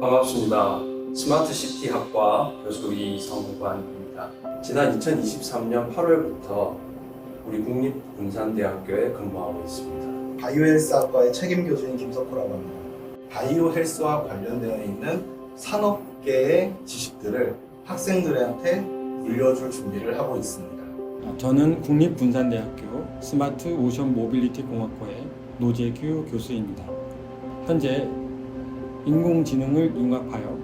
반갑습니다. 스마트 시티 학과 교수 이성관입니다. 지난 2023년 8월부터 우리 국립군산대학교에 근무하고 있습니다. 바이오헬스학과의 책임 교수인 김석호라고 합니다. 바이오헬스와 관련되어 있는 산업계의 지식들을 학생들한테 물려줄 준비를 하고 있습니다. 저는 국립분산대학교 스마트 오션 모빌리티 공학과의 노재규 교수입니다. 현재 인공지능을 융합하여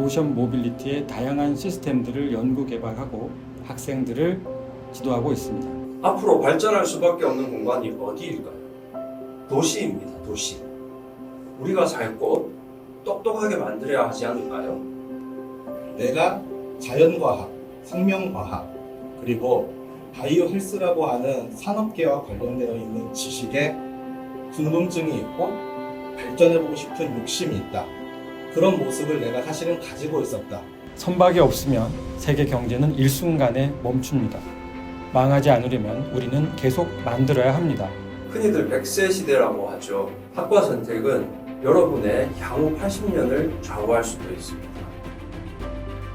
오션 모빌리티의 다양한 시스템들을 연구 개발하고 학생들을 지도하고 있습니다. 앞으로 발전할 수밖에 없는 공간이 어디일까요? 도시입니다. 도시. 우리가 살곳 똑똑하게 만들어야 하지 않을까요? 내가 자연과학, 생명과학, 그리고 바이오 헬스라고 하는 산업계와 관련되어 있는 지식에 궁금증이 있고 발전해보고 싶은 욕심이 있다. 그런 모습을 내가 사실은 가지고 있었다. 선박이 없으면 세계 경제는 일순간에 멈춥니다. 망하지 않으려면 우리는 계속 만들어야 합니다. 흔히들 100세 시대라고 하죠. 학과 선택은 여러분의 향후 80년을 좌우할 수도 있습니다.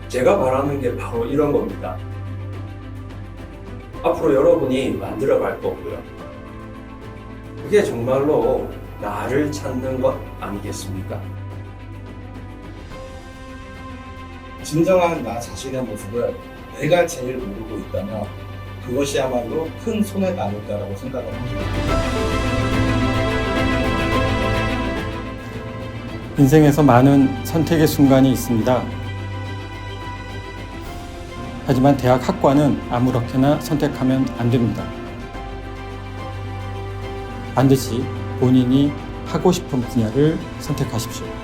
제가 바라는 게 바로 이런 겁니다. 앞으로 여러분이 만들어 갈 거고요. 그게 정말로 나를 찾는 것 아니겠습니까? 진정한 나 자신의 모습을 내가 제일 모르고 있다면 그것이야말로 큰 손해가 아닐까라고 생각을 합니다. 인생에서 많은 선택의 순간이 있습니다. 하지만 대학 학과는 아무렇게나 선택하면 안 됩니다. 반드시 본인이 하고 싶은 분야를 선택하십시오.